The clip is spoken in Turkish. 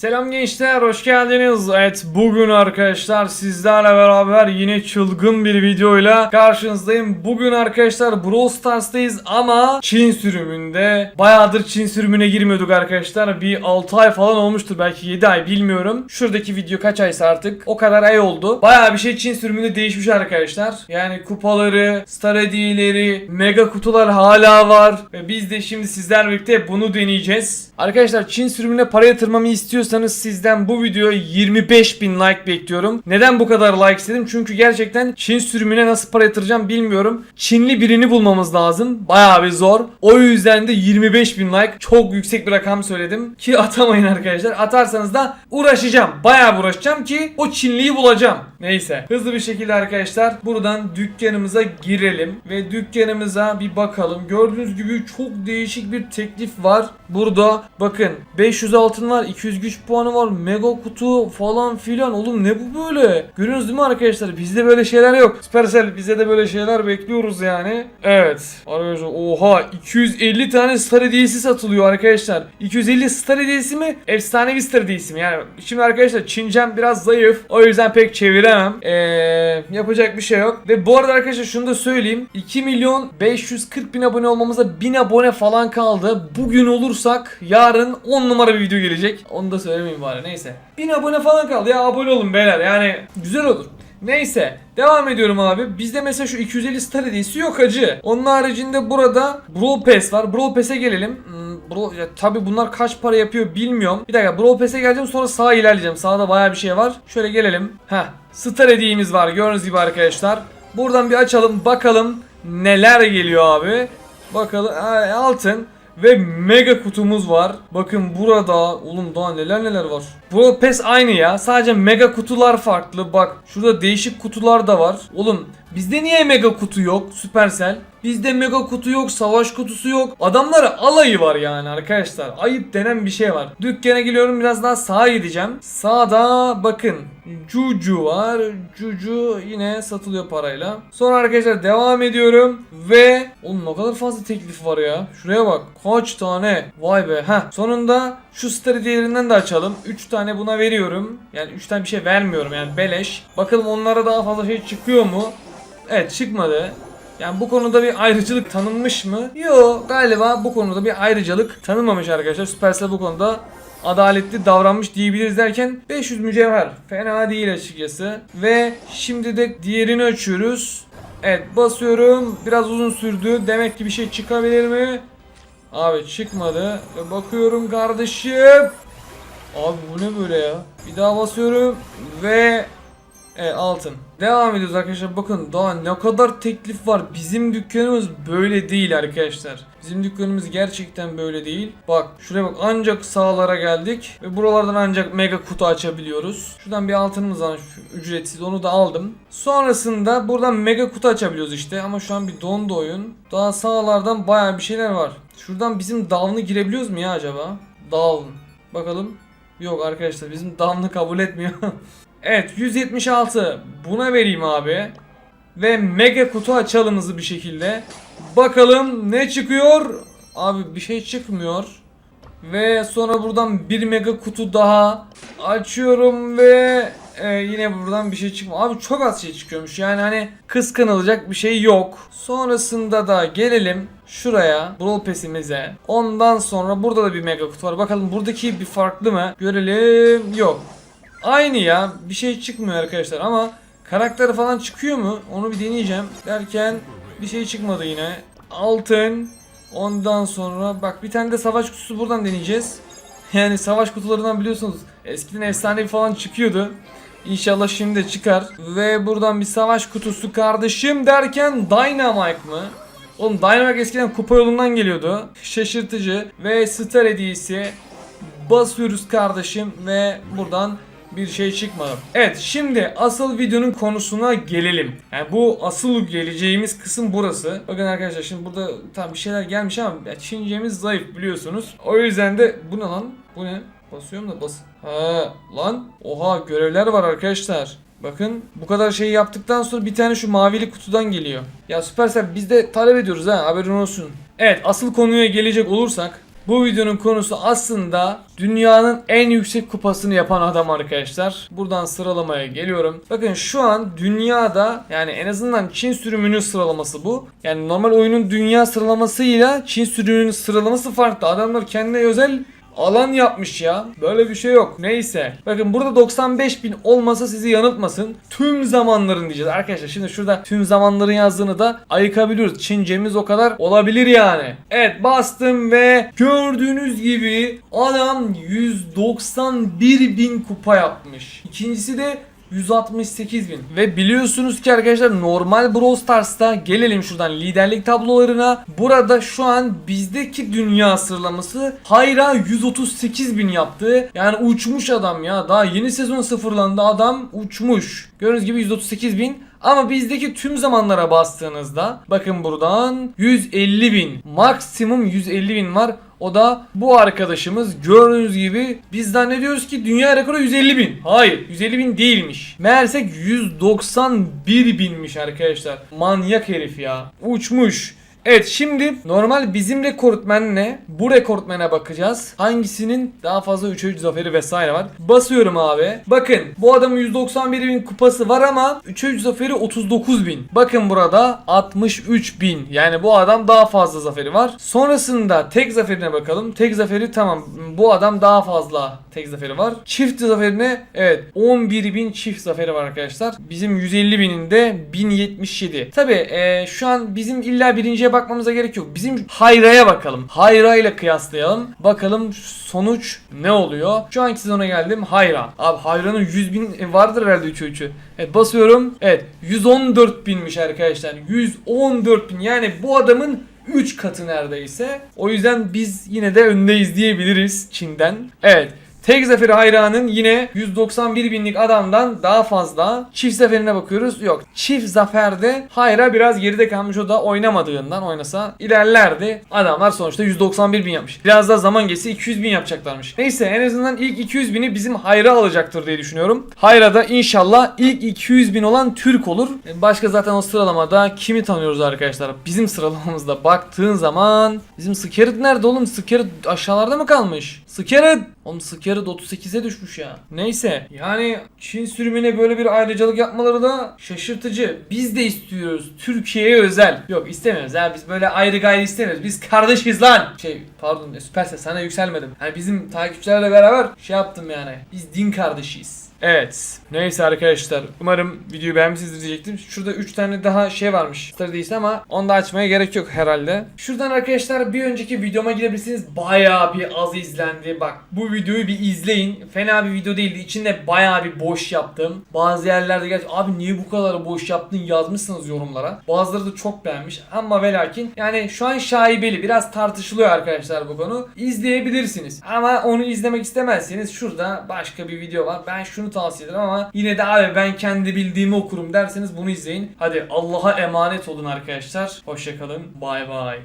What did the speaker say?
Selam gençler, hoş geldiniz. Evet, bugün arkadaşlar sizlerle beraber yine çılgın bir videoyla karşınızdayım. Bugün arkadaşlar Brawl Stars'tayız ama Çin sürümünde. Bayağıdır Çin sürümüne girmiyorduk arkadaşlar. Bir 6 ay falan olmuştur, belki 7 ay bilmiyorum. Şuradaki video kaç aysa artık. O kadar ay oldu. Bayağı bir şey Çin sürümünde değişmiş arkadaşlar. Yani kupaları, star hediyeleri, mega kutular hala var. Ve biz de şimdi sizlerle birlikte bunu deneyeceğiz. Arkadaşlar Çin sürümüne para yatırmamı istiyorsanız sizden bu videoya 25 bin like bekliyorum. Neden bu kadar like istedim? Çünkü gerçekten Çin sürümüne nasıl para yatıracağım bilmiyorum. Çinli birini bulmamız lazım. Bayağı bir zor. O yüzden de 25 bin like. Çok yüksek bir rakam söyledim. Ki atamayın arkadaşlar. Atarsanız da uğraşacağım. Bayağı uğraşacağım ki o Çinliyi bulacağım. Neyse. Hızlı bir şekilde arkadaşlar buradan dükkanımıza girelim. Ve dükkanımıza bir bakalım. Gördüğünüz gibi çok değişik bir teklif var. Burada bakın 500 altın var. 200 güç puanı var. Mega kutu falan filan. Oğlum ne bu böyle? Görüyorsunuz değil mi arkadaşlar? Bizde böyle şeyler yok. Supercell bize de böyle şeyler bekliyoruz yani. Evet. Arkadaşlar oha 250 tane star hediyesi satılıyor arkadaşlar. 250 star hediyesi mi? Efsanevi star hediyesi mi? Yani şimdi arkadaşlar Çincem biraz zayıf. O yüzden pek çeviremem. Ee, yapacak bir şey yok. Ve bu arada arkadaşlar şunu da söyleyeyim. 2 milyon 540 bin abone olmamıza 1000 abone falan kaldı. Bugün olursak yarın 10 numara bir video gelecek. Onu da söylemeyeyim bari neyse. 1000 abone falan kaldı ya abone olun beyler yani güzel olur. Neyse devam ediyorum abi. Bizde mesela şu 250 star hediyesi yok hacı. Onun haricinde burada Brawl Pass var. Brawl Pass'e gelelim. Hmm, Brawl, ya, tabi bunlar kaç para yapıyor bilmiyorum. Bir dakika Brawl Pass'e geleceğim sonra sağa ilerleyeceğim. Sağda baya bir şey var. Şöyle gelelim. Heh. Star hediyemiz var gördüğünüz gibi arkadaşlar. Buradan bir açalım bakalım neler geliyor abi. Bakalım Ay, altın. Ve mega kutumuz var. Bakın burada oğlum daha neler neler var. Bu pes aynı ya. Sadece mega kutular farklı. Bak şurada değişik kutular da var. Oğlum bizde niye mega kutu yok? Supercell. Bizde mega kutu yok, savaş kutusu yok. Adamlara alayı var yani arkadaşlar. Ayıp denen bir şey var. Dükkana geliyorum biraz daha sağa gideceğim. Sağda bakın Cucu var. Cucu yine satılıyor parayla. Sonra arkadaşlar devam ediyorum. Ve oğlum ne kadar fazla teklif var ya. Şuraya bak. Kaç tane. Vay be. Heh. Sonunda şu star de açalım. 3 tane buna veriyorum. Yani 3 tane bir şey vermiyorum yani beleş. Bakalım onlara daha fazla şey çıkıyor mu? Evet çıkmadı. Yani bu konuda bir ayrıcalık tanınmış mı? Yok galiba bu konuda bir ayrıcalık tanınmamış arkadaşlar. Supercell bu konuda adaletli davranmış diyebiliriz derken 500 mücevher. Fena değil açıkçası. Ve şimdi de diğerini açıyoruz. Evet basıyorum. Biraz uzun sürdü. Demek ki bir şey çıkabilir mi? Abi çıkmadı. Bakıyorum kardeşim. Abi bu ne böyle ya? Bir daha basıyorum ve Evet altın. Devam ediyoruz arkadaşlar. Bakın daha ne kadar teklif var. Bizim dükkanımız böyle değil arkadaşlar. Bizim dükkanımız gerçekten böyle değil. Bak şuraya bak ancak sağlara geldik. Ve buralardan ancak mega kutu açabiliyoruz. Şuradan bir altınımız var ücretsiz onu da aldım. Sonrasında buradan mega kutu açabiliyoruz işte. Ama şu an bir dondu oyun. Daha sağlardan baya bir şeyler var. Şuradan bizim down'ı girebiliyoruz mu ya acaba? Down. Bakalım. Yok arkadaşlar bizim down'ı kabul etmiyor. Evet 176 buna vereyim abi. Ve mega kutu açalım hızlı bir şekilde. Bakalım ne çıkıyor? Abi bir şey çıkmıyor. Ve sonra buradan bir mega kutu daha açıyorum ve e, yine buradan bir şey çıkmıyor. Abi çok az şey çıkıyormuş yani hani kıskanılacak bir şey yok. Sonrasında da gelelim şuraya Brawl Pass'imize. Ondan sonra burada da bir mega kutu var. Bakalım buradaki bir farklı mı? Görelim. Yok. Aynı ya. Bir şey çıkmıyor arkadaşlar ama karakter falan çıkıyor mu? Onu bir deneyeceğim. Derken bir şey çıkmadı yine. Altın. Ondan sonra bak bir tane de savaş kutusu buradan deneyeceğiz. Yani savaş kutularından biliyorsunuz eskiden efsanevi falan çıkıyordu. İnşallah şimdi de çıkar. Ve buradan bir savaş kutusu kardeşim derken Dynamite mı? Oğlum Dynamite eskiden kupa yolundan geliyordu. Şaşırtıcı. Ve star hediyesi. Basıyoruz kardeşim ve buradan bir şey çıkmadı. Evet şimdi asıl videonun konusuna gelelim. Yani bu asıl geleceğimiz kısım burası. Bakın arkadaşlar şimdi burada tam bir şeyler gelmiş ama ya Çincemiz zayıf biliyorsunuz. O yüzden de bu ne lan? Bu ne? Basıyorum da bas. Ha lan. Oha görevler var arkadaşlar. Bakın bu kadar şeyi yaptıktan sonra bir tane şu mavili kutudan geliyor. Ya Supercell biz de talep ediyoruz ha haberin olsun. Evet asıl konuya gelecek olursak Bu videonun konusu aslında dünyanın en yüksek kupasını yapan adam arkadaşlar. Buradan sıralamaya geliyorum. Bakın şu an dünyada yani en azından Çin sürümünün sıralaması bu. Yani normal oyunun dünya sıralamasıyla Çin sürümünün sıralaması farklı. Adamlar kendine özel alan yapmış ya. Böyle bir şey yok. Neyse. Bakın burada 95 bin olmasa sizi yanıltmasın. Tüm zamanların diyeceğiz. Arkadaşlar şimdi şurada tüm zamanların yazdığını da ayıkabiliyoruz. Çincemiz o kadar olabilir yani. Evet bastım ve gördüğünüz gibi adam 191 bin kupa yapmış. İkincisi de 168 bin. Ve biliyorsunuz ki arkadaşlar normal Brawl Stars'ta gelelim şuradan liderlik tablolarına. Burada şu an bizdeki dünya sıralaması Hayra 138 bin yaptı. Yani uçmuş adam ya. Daha yeni sezon sıfırlandı adam uçmuş. Gördüğünüz gibi 138 bin. Ama bizdeki tüm zamanlara bastığınızda bakın buradan 150 bin. Maksimum 150 bin var. O da bu arkadaşımız gördüğünüz gibi biz zannediyoruz ki dünya rekoru 150 bin. Hayır 150 bin değilmiş. Meğerse 191 binmiş arkadaşlar. Manyak herif ya. Uçmuş. Evet şimdi normal bizim rekortmenle bu rekortmene bakacağız. Hangisinin daha fazla 3'e 3 zaferi vesaire var. Basıyorum abi. Bakın bu adamın 191 bin kupası var ama 3'e 3 zaferi 39 bin. Bakın burada 63 bin. Yani bu adam daha fazla zaferi var. Sonrasında tek zaferine bakalım. Tek zaferi tamam. Bu adam daha fazla tek zaferi var. Çift zaferine evet 11 bin çift zaferi var arkadaşlar. Bizim 150 binin de 1077. Tabi şu an bizim illa birinciye bakmamıza gerek yok. Bizim Hayra'ya bakalım. Hayra ile kıyaslayalım. Bakalım sonuç ne oluyor? Şu anki sezona geldim Hayra. Abi Hayra'nın 100 bin vardır herhalde 3'ü 3'ü. Evet basıyorum. Evet 114 binmiş arkadaşlar. 114 bin yani bu adamın 3 katı neredeyse. O yüzden biz yine de öndeyiz diyebiliriz Çin'den. Evet. Tek zaferi hayranın yine 191 binlik adamdan daha fazla. Çift zaferine bakıyoruz. Yok. Çift zaferde Hayra biraz geride kalmış. O da oynamadığından oynasa ilerlerdi. Adamlar sonuçta 191 bin yapmış. Biraz daha zaman geçse 200 bin yapacaklarmış. Neyse en azından ilk 200 bini bizim Hayra alacaktır diye düşünüyorum. Hayra da inşallah ilk 200 bin olan Türk olur. Başka zaten o sıralamada kimi tanıyoruz arkadaşlar? Bizim sıralamamızda baktığın zaman bizim Scarlet nerede oğlum? Scarlet aşağılarda mı kalmış? Scarlet! Oğlum Scarlet 38'e düşmüş ya. Neyse yani Çin sürümüne böyle bir ayrıcalık yapmaları da şaşırtıcı. Biz de istiyoruz. Türkiye'ye özel. Yok istemiyoruz ya biz böyle ayrı gayrı istemiyoruz. Biz kardeşiz lan. Şey pardon Süperse sana yükselmedim. Hani bizim takipçilerle beraber şey yaptım yani. Biz din kardeşiyiz. Evet. Neyse arkadaşlar. Umarım videoyu beğenmişsinizdir diyecektim. Şurada 3 tane daha şey varmış. Değilse ama onu da açmaya gerek yok herhalde. Şuradan arkadaşlar bir önceki videoma gidebilirsiniz. Bayağı bir az izlendi. Bak bu videoyu bir izleyin. Fena bir video değildi. İçinde bayağı bir boş yaptım. Bazı yerlerde gerçi abi niye bu kadar boş yaptın yazmışsınız yorumlara. Bazıları da çok beğenmiş. Ama ve lakin yani şu an şaibeli. Biraz tartışılıyor arkadaşlar bu konu. İzleyebilirsiniz. Ama onu izlemek istemezseniz şurada başka bir video var. Ben şunu tavsiye ederim ama yine de abi ben kendi bildiğimi okurum derseniz bunu izleyin. Hadi Allah'a emanet olun arkadaşlar. Hoşçakalın. Bay bay.